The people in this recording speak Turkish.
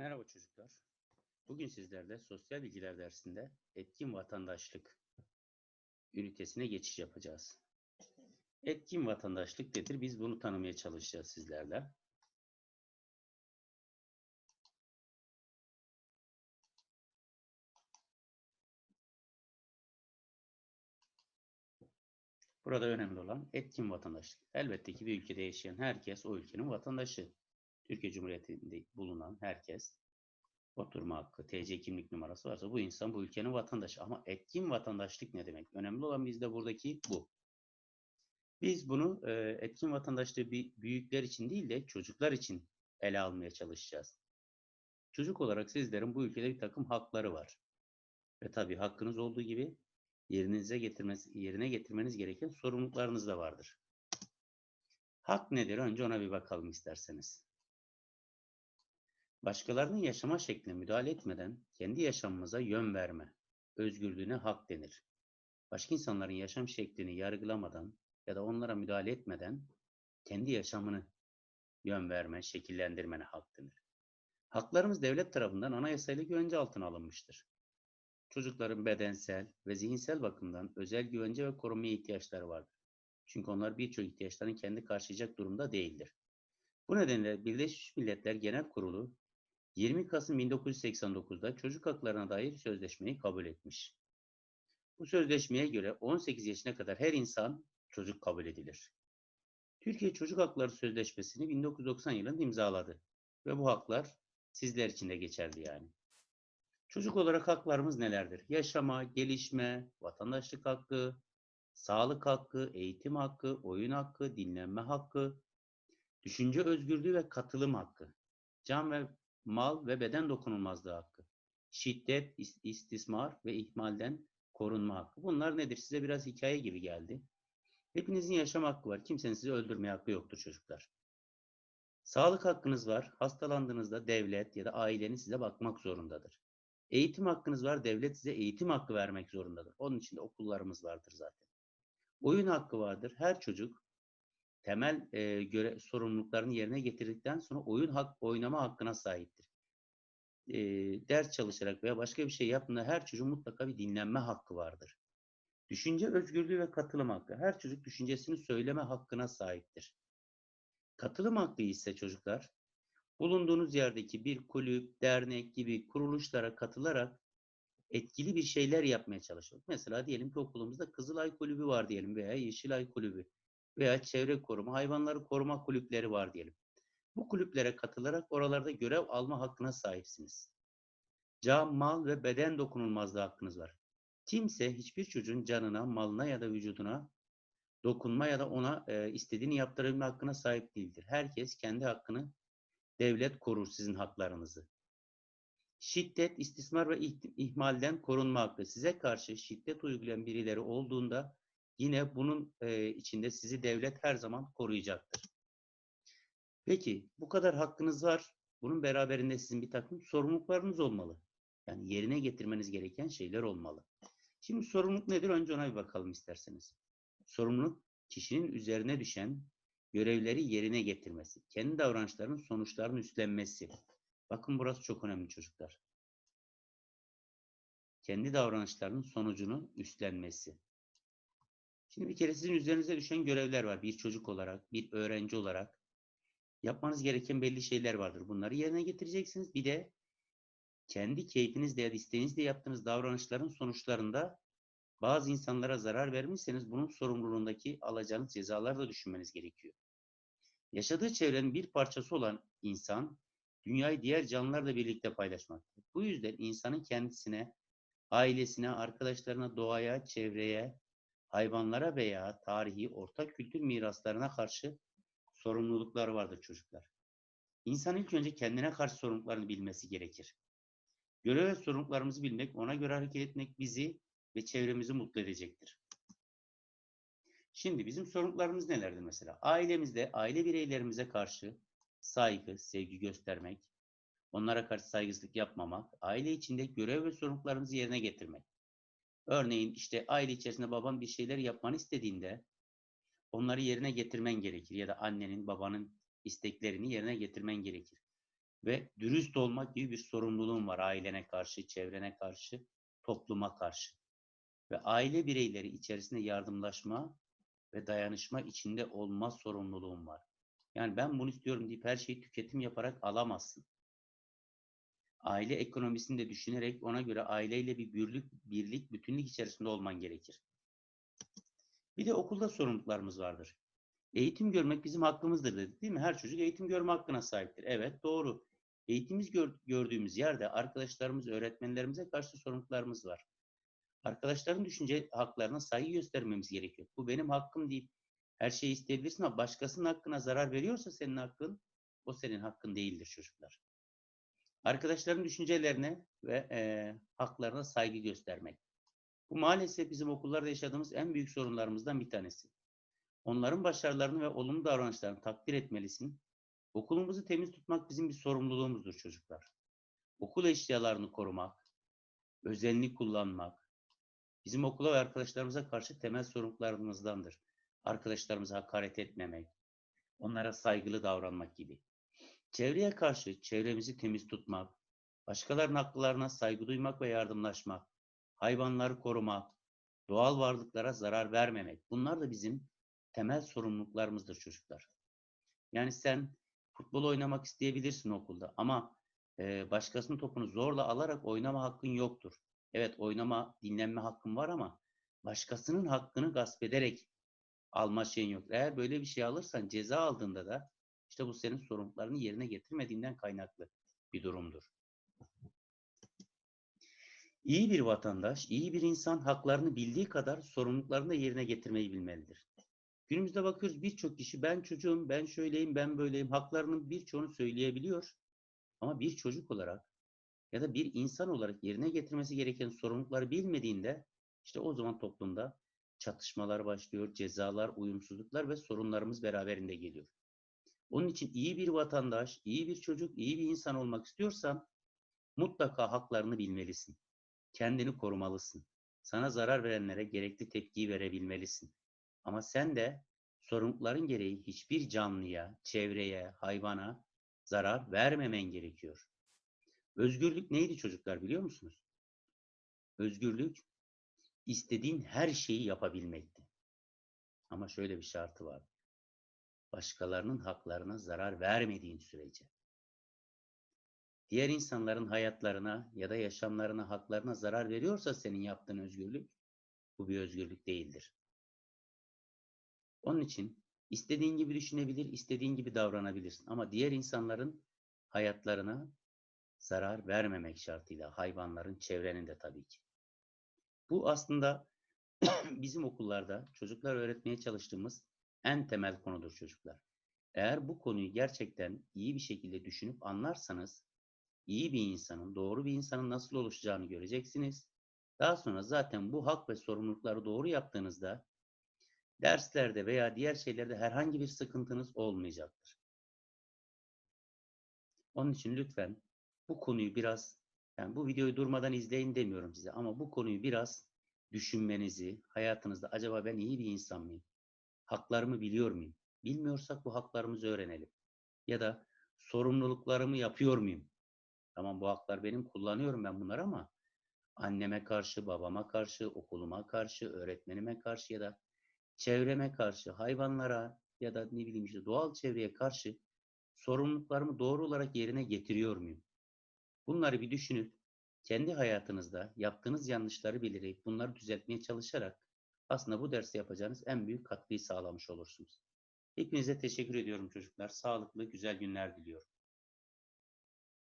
Merhaba çocuklar. Bugün sizlerle sosyal bilgiler dersinde etkin vatandaşlık ünitesine geçiş yapacağız. Etkin vatandaşlık nedir? Biz bunu tanımaya çalışacağız sizlerle. Burada önemli olan etkin vatandaşlık. Elbette ki bir ülkede yaşayan herkes o ülkenin vatandaşı. Türkiye Cumhuriyeti'nde bulunan herkes oturma hakkı, TC kimlik numarası varsa bu insan bu ülkenin vatandaşı. Ama etkin vatandaşlık ne demek? Önemli olan bizde buradaki bu. Biz bunu e, etkin vatandaşlığı büyükler için değil de çocuklar için ele almaya çalışacağız. Çocuk olarak sizlerin bu ülkede bir takım hakları var. Ve tabii hakkınız olduğu gibi yerinize getirmeniz, yerine getirmeniz gereken sorumluluklarınız da vardır. Hak nedir? Önce ona bir bakalım isterseniz. Başkalarının yaşama şekline müdahale etmeden kendi yaşamımıza yön verme, özgürlüğüne hak denir. Başka insanların yaşam şeklini yargılamadan ya da onlara müdahale etmeden kendi yaşamını yön verme, şekillendirmene hak denir. Haklarımız devlet tarafından anayasayla güvence altına alınmıştır. Çocukların bedensel ve zihinsel bakımdan özel güvence ve korumaya ihtiyaçları vardır. Çünkü onlar birçok ihtiyaçlarını kendi karşılayacak durumda değildir. Bu nedenle Birleşmiş Milletler Genel Kurulu 20 Kasım 1989'da çocuk haklarına dair sözleşmeyi kabul etmiş. Bu sözleşmeye göre 18 yaşına kadar her insan çocuk kabul edilir. Türkiye Çocuk Hakları Sözleşmesi'ni 1990 yılında imzaladı ve bu haklar sizler için de geçerli yani. Çocuk olarak haklarımız nelerdir? Yaşama, gelişme, vatandaşlık hakkı, sağlık hakkı, eğitim hakkı, oyun hakkı, dinlenme hakkı, düşünce özgürlüğü ve katılım hakkı, can ve mal ve beden dokunulmazlığı hakkı, şiddet, istismar ve ihmalden korunma hakkı. Bunlar nedir? Size biraz hikaye gibi geldi. Hepinizin yaşam hakkı var. Kimsenin sizi öldürmeye hakkı yoktur çocuklar. Sağlık hakkınız var. Hastalandığınızda devlet ya da aileniz size bakmak zorundadır. Eğitim hakkınız var. Devlet size eğitim hakkı vermek zorundadır. Onun için de okullarımız vardır zaten. Oyun hakkı vardır. Her çocuk temel e, göre sorumluluklarını yerine getirdikten sonra oyun hak oynama hakkına sahiptir. E, ders çalışarak veya başka bir şey yaptığında her çocuğun mutlaka bir dinlenme hakkı vardır. Düşünce özgürlüğü ve katılım hakkı. Her çocuk düşüncesini söyleme hakkına sahiptir. Katılım hakkı ise çocuklar bulunduğunuz yerdeki bir kulüp, dernek gibi kuruluşlara katılarak etkili bir şeyler yapmaya çalışıyoruz. Mesela diyelim ki okulumuzda Kızılay Kulübü var diyelim veya Yeşilay Kulübü veya çevre koruma, hayvanları koruma kulüpleri var diyelim. Bu kulüplere katılarak oralarda görev alma hakkına sahipsiniz. Can, mal ve beden dokunulmazlığı hakkınız var. Kimse hiçbir çocuğun canına, malına ya da vücuduna dokunma ya da ona e, istediğini yaptırabilme hakkına sahip değildir. Herkes kendi hakkını devlet korur sizin haklarınızı. Şiddet, istismar ve ihmalden korunma hakkı. Size karşı şiddet uygulayan birileri olduğunda Yine bunun e, içinde sizi devlet her zaman koruyacaktır. Peki bu kadar hakkınız var. Bunun beraberinde sizin bir takım sorumluluklarınız olmalı. Yani yerine getirmeniz gereken şeyler olmalı. Şimdi sorumluluk nedir? Önce ona bir bakalım isterseniz. Sorumluluk kişinin üzerine düşen görevleri yerine getirmesi. Kendi davranışlarının sonuçlarını üstlenmesi. Bakın burası çok önemli çocuklar. Kendi davranışlarının sonucunu üstlenmesi. Şimdi bir kere sizin üzerinize düşen görevler var. Bir çocuk olarak, bir öğrenci olarak. Yapmanız gereken belli şeyler vardır. Bunları yerine getireceksiniz. Bir de kendi keyfinizle ya da isteğinizle yaptığınız davranışların sonuçlarında bazı insanlara zarar vermişseniz bunun sorumluluğundaki alacağınız cezaları da düşünmeniz gerekiyor. Yaşadığı çevrenin bir parçası olan insan, dünyayı diğer canlılarla birlikte paylaşmaktadır. Bu yüzden insanın kendisine, ailesine, arkadaşlarına, doğaya, çevreye, hayvanlara veya tarihi ortak kültür miraslarına karşı sorumluluklar vardır çocuklar. İnsan ilk önce kendine karşı sorumluluklarını bilmesi gerekir. Görev ve sorumluluklarımızı bilmek, ona göre hareket etmek bizi ve çevremizi mutlu edecektir. Şimdi bizim sorumluluklarımız nelerdir mesela? Ailemizde, aile bireylerimize karşı saygı, sevgi göstermek, onlara karşı saygısızlık yapmamak, aile içinde görev ve sorumluluklarımızı yerine getirmek. Örneğin işte aile içerisinde baban bir şeyler yapmanı istediğinde onları yerine getirmen gerekir ya da annenin babanın isteklerini yerine getirmen gerekir. ve dürüst olmak gibi bir sorumluluğun var ailene karşı, çevrene karşı, topluma karşı. Ve aile bireyleri içerisinde yardımlaşma ve dayanışma içinde olma sorumluluğun var. Yani ben bunu istiyorum deyip her şeyi tüketim yaparak alamazsın. Aile ekonomisini de düşünerek ona göre aileyle bir birlik, birlik, bütünlük içerisinde olman gerekir. Bir de okulda sorumluluklarımız vardır. Eğitim görmek bizim hakkımızdır dedik değil mi? Her çocuk eğitim görme hakkına sahiptir. Evet doğru. Eğitimiz gör- gördüğümüz yerde arkadaşlarımız, öğretmenlerimize karşı sorumluluklarımız var. Arkadaşların düşünce haklarına saygı göstermemiz gerekiyor. Bu benim hakkım deyip her şeyi isteyebilirsin ama başkasının hakkına zarar veriyorsa senin hakkın, o senin hakkın değildir çocuklar. Arkadaşların düşüncelerine ve eee, haklarına saygı göstermek. Bu maalesef bizim okullarda yaşadığımız en büyük sorunlarımızdan bir tanesi. Onların başarılarını ve olumlu davranışlarını takdir etmelisin. Okulumuzu temiz tutmak bizim bir sorumluluğumuzdur çocuklar. Okul eşyalarını korumak, özenli kullanmak, bizim okula ve arkadaşlarımıza karşı temel sorumluluklarımızdandır. Arkadaşlarımıza hakaret etmemek, onlara saygılı davranmak gibi. Çevreye karşı çevremizi temiz tutmak, başkalarının haklarına saygı duymak ve yardımlaşmak, hayvanları korumak, doğal varlıklara zarar vermemek. Bunlar da bizim temel sorumluluklarımızdır çocuklar. Yani sen futbol oynamak isteyebilirsin okulda ama e, başkasının topunu zorla alarak oynama hakkın yoktur. Evet oynama, dinlenme hakkın var ama başkasının hakkını gasp ederek alma şeyin yok. Eğer böyle bir şey alırsan ceza aldığında da işte bu senin sorumluluklarını yerine getirmediğinden kaynaklı bir durumdur. İyi bir vatandaş, iyi bir insan haklarını bildiği kadar sorumluluklarını da yerine getirmeyi bilmelidir. Günümüzde bakıyoruz birçok kişi ben çocuğum, ben şöyleyim, ben böyleyim haklarının birçoğunu söyleyebiliyor. Ama bir çocuk olarak ya da bir insan olarak yerine getirmesi gereken sorumlulukları bilmediğinde işte o zaman toplumda çatışmalar başlıyor, cezalar, uyumsuzluklar ve sorunlarımız beraberinde geliyor. Onun için iyi bir vatandaş, iyi bir çocuk, iyi bir insan olmak istiyorsan mutlaka haklarını bilmelisin. Kendini korumalısın. Sana zarar verenlere gerekli tepkiyi verebilmelisin. Ama sen de sorumlulukların gereği hiçbir canlıya, çevreye, hayvana zarar vermemen gerekiyor. Özgürlük neydi çocuklar biliyor musunuz? Özgürlük istediğin her şeyi yapabilmekti. Ama şöyle bir şartı var. Başkalarının haklarına zarar vermediğin sürece. Diğer insanların hayatlarına ya da yaşamlarına, haklarına zarar veriyorsa senin yaptığın özgürlük, bu bir özgürlük değildir. Onun için istediğin gibi düşünebilir, istediğin gibi davranabilirsin. Ama diğer insanların hayatlarına zarar vermemek şartıyla hayvanların, çevrenin de tabii ki. Bu aslında bizim okullarda çocuklar öğretmeye çalıştığımız en temel konudur çocuklar. Eğer bu konuyu gerçekten iyi bir şekilde düşünüp anlarsanız iyi bir insanın, doğru bir insanın nasıl oluşacağını göreceksiniz. Daha sonra zaten bu hak ve sorumlulukları doğru yaptığınızda derslerde veya diğer şeylerde herhangi bir sıkıntınız olmayacaktır. Onun için lütfen bu konuyu biraz, yani bu videoyu durmadan izleyin demiyorum size ama bu konuyu biraz düşünmenizi, hayatınızda acaba ben iyi bir insan mıyım? Haklarımı biliyor muyum? Bilmiyorsak bu haklarımızı öğrenelim. Ya da sorumluluklarımı yapıyor muyum? Tamam bu haklar benim, kullanıyorum ben bunları ama anneme karşı, babama karşı, okuluma karşı, öğretmenime karşı ya da çevreme karşı, hayvanlara ya da ne bileyim işte doğal çevreye karşı sorumluluklarımı doğru olarak yerine getiriyor muyum? Bunları bir düşünüp kendi hayatınızda yaptığınız yanlışları belirleyip bunları düzeltmeye çalışarak aslında bu derste yapacağınız en büyük katkıyı sağlamış olursunuz. Hepinize teşekkür ediyorum çocuklar. Sağlıklı, güzel günler diliyorum.